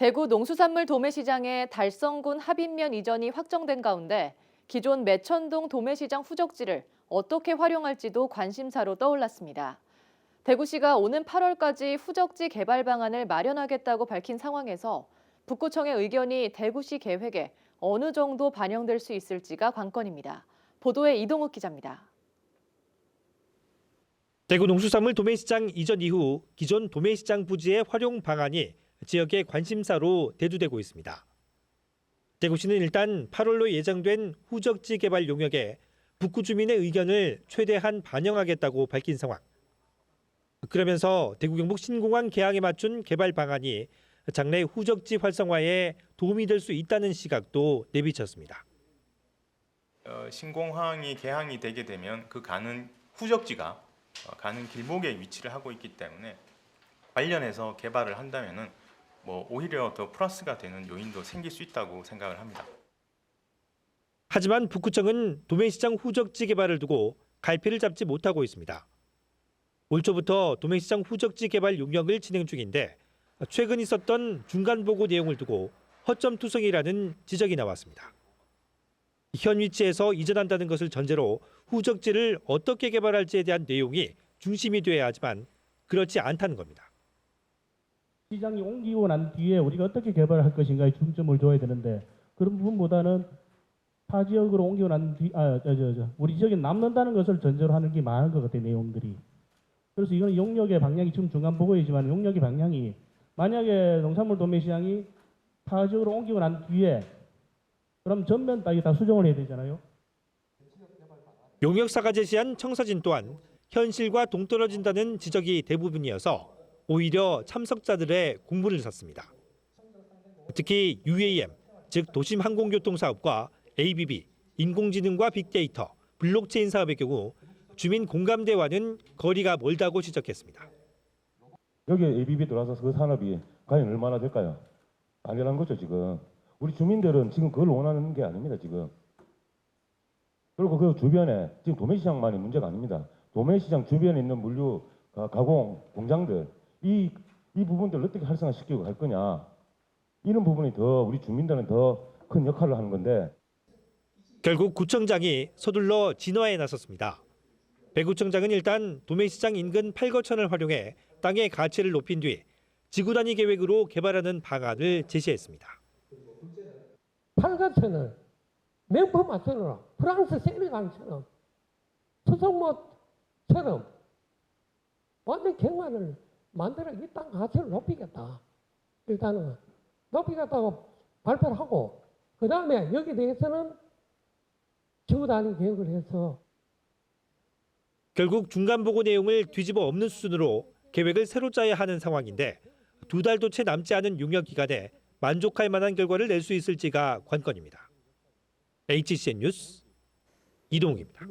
대구 농수산물 도매시장의 달성군 합인면 이전이 확정된 가운데 기존 매천동 도매시장 후적지를 어떻게 활용할지도 관심사로 떠올랐습니다. 대구시가 오는 8월까지 후적지 개발 방안을 마련하겠다고 밝힌 상황에서 북구청의 의견이 대구시 계획에 어느 정도 반영될 수 있을지가 관건입니다. 보도에 이동욱 기자입니다. 대구 농수산물 도매시장 이전 이후 기존 도매시장 부지의 활용 방안이 지역의 관심사로 대두되고 있습니다. 대구시는 일단 8월로 예정된 후적지 개발 용역에 북구 주민의 의견을 최대한 반영하겠다고 밝힌 상황. 그러면서 대구 경북 신공항 개항에 맞춘 개발 방안이 장래 후적지 활성화에 도움이 될 수 있다는 시각도 내비쳤습니다. 어, 신공항이 개항이 되게 되면 그 가는 후적지가 어, 가는 길목에 위치를 하고 있기 때문에 관련해서 개발을 한다면은 뭐 오히려 더 플러스가 되는 요인도 생길 수 있다고 생각을 합니다. 하지만 북구청은 도매시장 후적지 개발을 두고 갈피를 잡지 못하고 있습니다. 올 초부터 도매시장 후적지 개발 용역을 진행 중인데 최근 있었던 중간 보고 내용을 두고 허점 투성이라는 지적이 나왔습니다. 현 위치에서 이전한다는 것을 전제로 후적지를 어떻게 개발할지에 대한 내용이 중심이 돼야 하지만 그렇지 않다는 겁니다. 시장이 옮기고 난 뒤에 우리가 어떻게 개발할 것인가에 중점을 둬야 되는데 그런 부분보다는 타 지역으로 옮기고 난 뒤, 아, 저, 저, 저, 우리 지역에 남는다는 것을 전제로 하는 게 많은 것 같아요, 내용들이. 그래서 이거는 용역의 방향이 지금 중간 보고이지만 용역의 방향이 만약에 농산물 도매 시장이 타 지역으로 옮기고 난 뒤에 그럼 전면 따위 다 수정을 해야 되잖아요. 용역사가 제시한 청사진 또한 현실과 동떨어진다는 지적이 대부분이어서 오히려 참석자들의 공분을 샀습니다. 특히 UAM, 즉 도심 항공교통 사업과 ABB, 인공지능과 빅데이터, 블록체인 사업의 경우 주민 공감대와는 거리가 멀다고 지적했습니다. 여기에 ABB 들어와서 그 산업이 과연 얼마나 될까요? 당연한 거죠 지금. 우리 주민들은 지금 그걸 원하는 게 아닙니다 지금. 그리고 그 주변에 지금 도매시장만이 문제가 아닙니다. 도매시장 주변에 있는 물류 가- 가공 공장들 이, 이 부분들을 어떻게 활성화시키고 갈 거냐 이런 부분이 더 우리 주민들은 더 큰 역할을 하는 건데 결국 구청장이 서둘러 진화에 나섰습니다. 배 구청장은 일단 도매시장 인근 8거천을 활용해 땅의 가치를 높인 뒤 지구 단위 계획으로 개발하는 방안을 제시했습니다. 팔가천을 명품 마천으로 프랑스 세리강처럼 수성모처럼 완전 경관을 만들어 이 땅 가치를 높이겠다. 일단은 높이겠다고 발표를 하고 그 다음에 여기 대해서는 지구 단위 계획을 해서 결국 중간 보고 내용을 뒤집어 엎는 수준으로 계획을 새로 짜야 하는 상황인데 두 달도 채 남지 않은 용역 기간에 만족할 만한 결과를 낼 수 있을지가 관건입니다. HCN 뉴스 이동욱입니다.